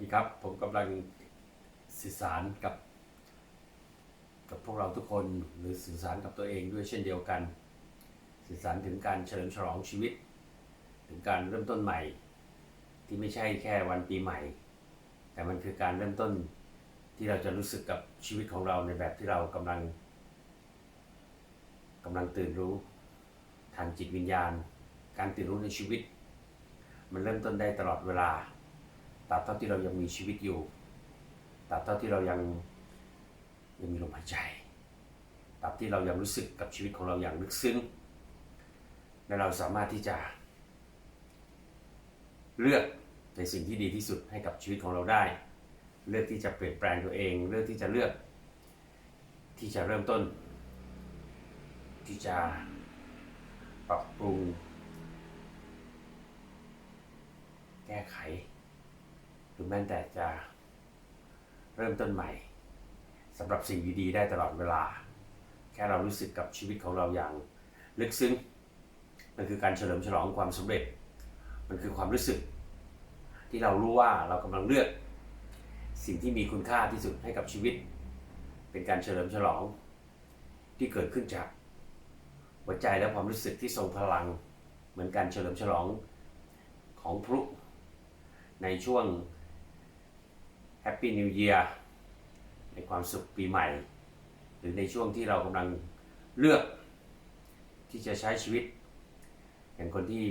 ดีครับ ผมกำลังสื่อสารกับ กับพวกเราทุกคนหรือสื่อสารกับตัวเองด้วยเช่นเดียวกัน สื่อสารถึงการเฉลิมฉลองชีวิต ถึงการเริ่มต้นใหม่ ที่ไม่ใช่แค่วันปีใหม่ แต่มันคือการเริ่มต้นที่เราจะรู้สึกกับชีวิตของเราในแบบที่เรากำลังกำลังตื่นรู้ทางจิตวิญญาณ การตื่นรู้ในชีวิต มันเริ่มต้นได้ตลอดเวลา ตราบเท่าที่เรายังมีชีวิตอยู่ตราบเท่าที่เรายังยังมีลมหายใจตราบที่เรายังรู้สึกกับชีวิตของเราอย่างลึกซึ้งและเราสามารถที่จะ เลือกในสิ่งที่ดีที่สุดให้กับชีวิตของเราได้ เลือกที่จะเปลี่ยนแปลงตัวเอง เลือกที่จะเลือก ที่จะเริ่มต้น ที่จะปรับปรุง แก้ไข รือแม้แต่จะเริ่มต้นใหม่สำหรับสิ่งดีๆได้ตลอดเวลา แค่เรารู้สึกกับชีวิตของเราอย่างลึกซึ้งมันคือการเฉลิมฉลองความสำเร็จ มันคือความรู้สึก ที่เรารู้ว่าเรากำลังเลือก สิ่งที่มีคุณค่าที่สุดให้กับชีวิต เป็นการเฉลิมฉลองที่เกิดขึ้นจาก หัวใจและความรู้สึกที่ทรงพลัง เหมือนการเฉลิมฉลองของพลุในช่วง Happy New Year ในความสุขปีใหม่ หรือในช่วงที่เรากำลังเลือกที่จะใช้ชีวิต อย่างคนที่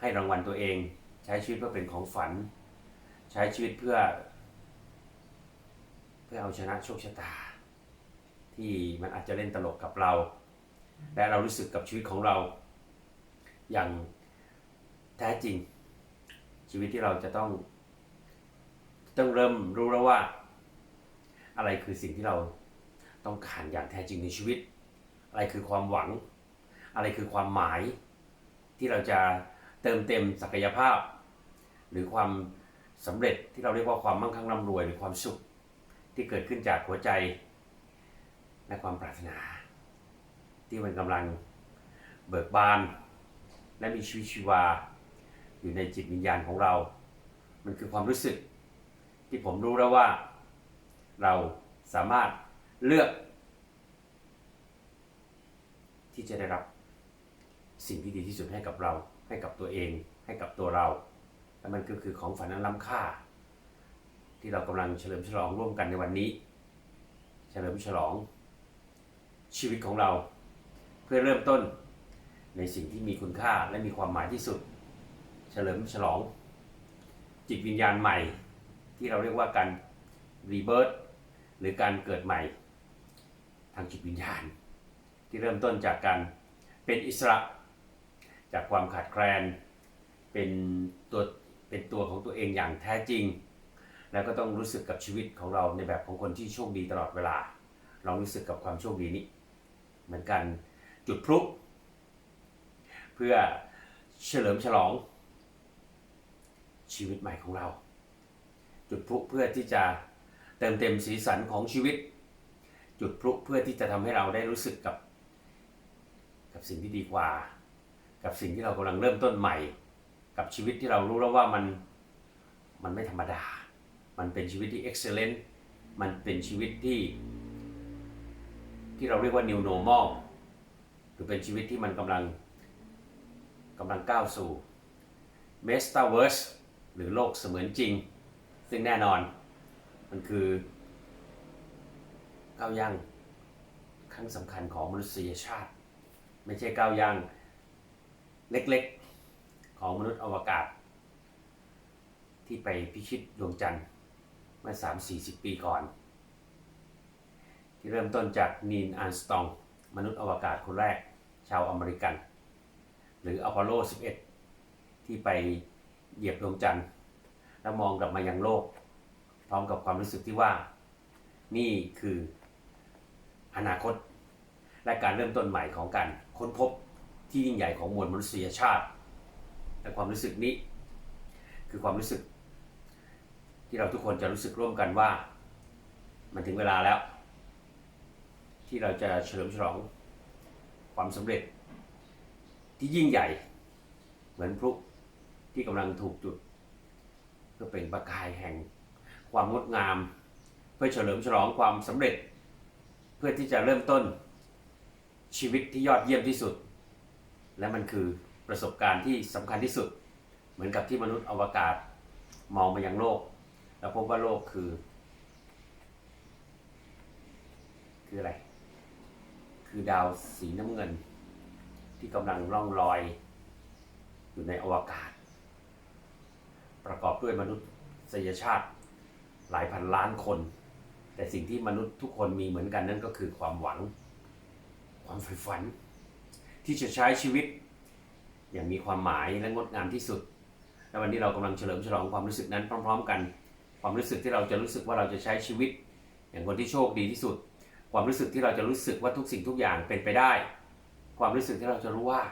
ให้รางวัลตัวเอง ใช้ชีวิตเพื่อเป็นของฝัน ใช้ชีวิตเพื่อ เพื่อเอาชนะโชคชะตา ที่มันอาจจะเล่นตลกกับเรา และเรารู้สึกกับชีวิตของเรา อย่างแท้จริง ชีวิตที่เราจะต้อง ต้องเริ่มรู้แล้วว่า อะไรคือสิ่งที่เราต้องการอย่างแท้จริงในชีวิต อะไรคือความหวัง อะไรคือความหมาย ที่เราจะเติมเต็มศักยภาพ หรือความสำเร็จที่เราเรียกว่าความมั่งคั่งร่ำรวยหรือความสุขที่เกิดขึ้นจากหัวใจ และความปรารถนา ที่มันกำลังเบิกบาน และมีชีวิตชีวา อยู่ในจิตวิญญาณของเรา มันคือความรู้สึก ที่ผมรู้แล้วว่า เราสามารถเลือก ที่จะได้รับสิ่งที่ดีที่สุดให้กับเรา ให้กับตัวเอง ให้กับตัวเรา และมันก็คือของฝันอันล้ำค่า ที่เรากำลังเฉลิมฉลองร่วมกันในวันนี้ เฉลิมฉลอง ชีวิตของเรา เพื่อเริ่มต้นในสิ่งที่มีคุณค่าและมีความหมายที่สุด เฉลิมฉลอง จิตวิญญาณใหม่ ที่เราเรียกว่าการรีเบิร์ตหรือการเกิดใหม่ ทางจิตวิญญาณ ที่เริ่มต้นจากการเป็นอิสระ จากความขาดแคลน เป็นตัวเป็นตัวของตัวเองอย่างแท้จริง แล้วก็ต้องรู้สึกกับชีวิตของเราในแบบของคนที่โชคดีตลอดเวลา เรารู้สึกกับความโชคดีนี้ เหมือนกันจุดพลุเพื่อเฉลิมฉลองชีวิตใหม่ของเรา จุดพลุเพื่อที่จะเติมเต็มสีสันของชีวิต จุดพลุเพื่อที่จะทำให้เราได้รู้สึกกับ กับสิ่งที่ดีกว่า กับสิ่งที่เรากำลังเริ่มต้นใหม่ กับชีวิตที่เรารู้แล้วว่ามันมันไม่ธรรมดา มันเป็นชีวิตที่ excellent มันเป็นชีวิตที่ ที่เราเรียกว่า new normal หรือเป็นชีวิตที่มันกำลังกำลังก้าวสู่ metaverse หรือโลกเสมือนจริง ซึ่งแน่นอน มันคือก้าวย่างครั้งสำคัญของมนุษยชาติ ไม่ใช่ก้าวย่างเล็กๆ ของมนุษย์อวกาศ ที่ไปพิชิตดวงจันทร์เมื่อ 3-40 ปีก่อน ที่เริ่มต้นจากนีนอันสตอง มนุษย์อวกาศคนแรกชาวอเมริกัน หรืออพอลโล 11 ที่ไปเหยียบดวงจันทร์ แล้วมองกลับมายังโลก พร้อมกับความรู้สึกที่ว่า นี่คืออนาคต และการเริ่มต้นใหม่ของการค้นพบที่ยิ่งใหญ่ของมวลมนุษยชาติและความรู้สึกนี้ คือความรู้สึก ที่เราทุกคนจะรู้สึกร่วมกันว่า มันถึงเวลาแล้ว ที่เราจะเฉลิมฉลองความสำเร็จ ที่ยิ่งใหญ่ เหมือนพลุที่กำลังถูกจุด เพื่อเป็นประกายแห่งความงดงาม เพื่อเฉลิมฉลองความสำเร็จ เพื่อที่จะเริ่มต้นชีวิตที่ยอดเยี่ยมที่สุด และมันคือประสบการณ์ที่สำคัญที่สุด เหมือนกับที่มนุษย์อวกาศมองมายังโลก แล้วพบว่าโลกคือ คืออะไร คือดาวสีน้ำเงิน ที่กำลังล่องลอย อยู่ในอวกาศ ประกอบด้วยมนุษยชาติหลายพันล้านคน แต่สิ่งที่มนุษย์ทุกคนมีเหมือนกันนั่นก็คือความหวัง ความใฝ่ฝัน ที่จะใช้ชีวิต อย่างมีความหมายและงดงามที่สุด และวันนี้เรากำลังเฉลิมฉลองความรู้สึกนั้นพร้อม ๆ กัน ความรู้สึกที่เราจะรู้สึกว่าเราจะใช้ชีวิต อย่างคนที่โชคดีที่สุด ความรู้สึกที่เราจะรู้สึกว่าทุกสิ่งทุกอย่างเป็นไปได้ ความรู้สึกที่เราจะรู้ว่า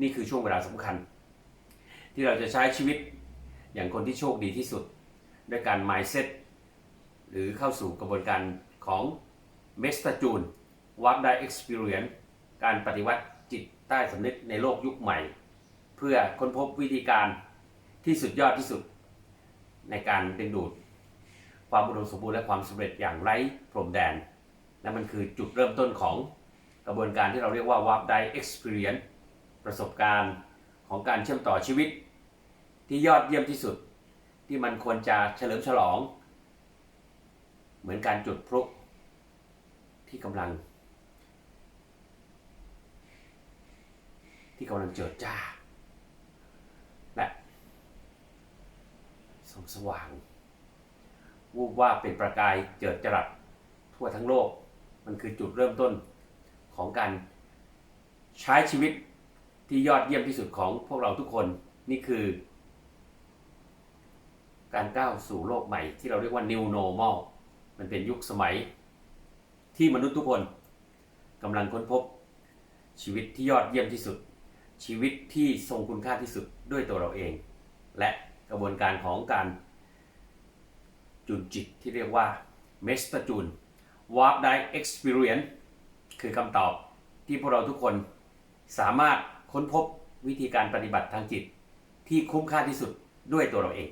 นี่คือช่วงเวลาสำคัญ ที่เราจะใช้ชีวิต อย่างคนที่โชคดีที่สุด ด้วยการ mindset หรือเข้าสู่กระบวนการของ m e s t a j u n w a r p d i Experience การปฏิวัติจิตใต้สำนึกในโลกยุคใหม่ เพื่อค้นพบวิธีการที่สุดยอดที่สุด ในการดึงดูด ความอุดมสมบูรณ์และความสำเร็จอย่างไร้พรมแดน และมันคือจุดเริ่มต้นของกระบวนการที่เราเรียกว่า Warp d i Experience ประสบการณ์ของการเชื่อมต่อชีวิต ที่ยอดเยี่ยมที่สุด ที่มันควรจะเฉลิมฉลอง เหมือนการจุดพลุที่กำลัง ที่กำลังเจิดจ้า และส่องสว่าง วูบว่าบเป็นประกายเจิดจรัสทั่วทั้งโลก มันคือจุดเริ่มต้นของการใช้ชีวิตที่ยอดเยี่ยมที่สุดของพวกเราทุกคนนี่คือ การก้าวสู่โลกใหม่ ที่เราเรียกว่า new normal มันเป็นยุคสมัย ที่มนุษย์ทุกคนกำลังค้นพบ ชีวิตที่ยอดเยี่ยมที่สุด ชีวิตที่ทรงคุณค่าที่สุดด้วยตัวเราเอง และกระบวนการของการจุนจิตที่เรียกว่า m e s t a จูน Warp Die Experience คือคำตอบที่พวกเราทุกคนสามารถค้นพบวิธีการปฏิบัติทางจิต ที่คุ้มค่าที่สุดด้วยตัวเราเอง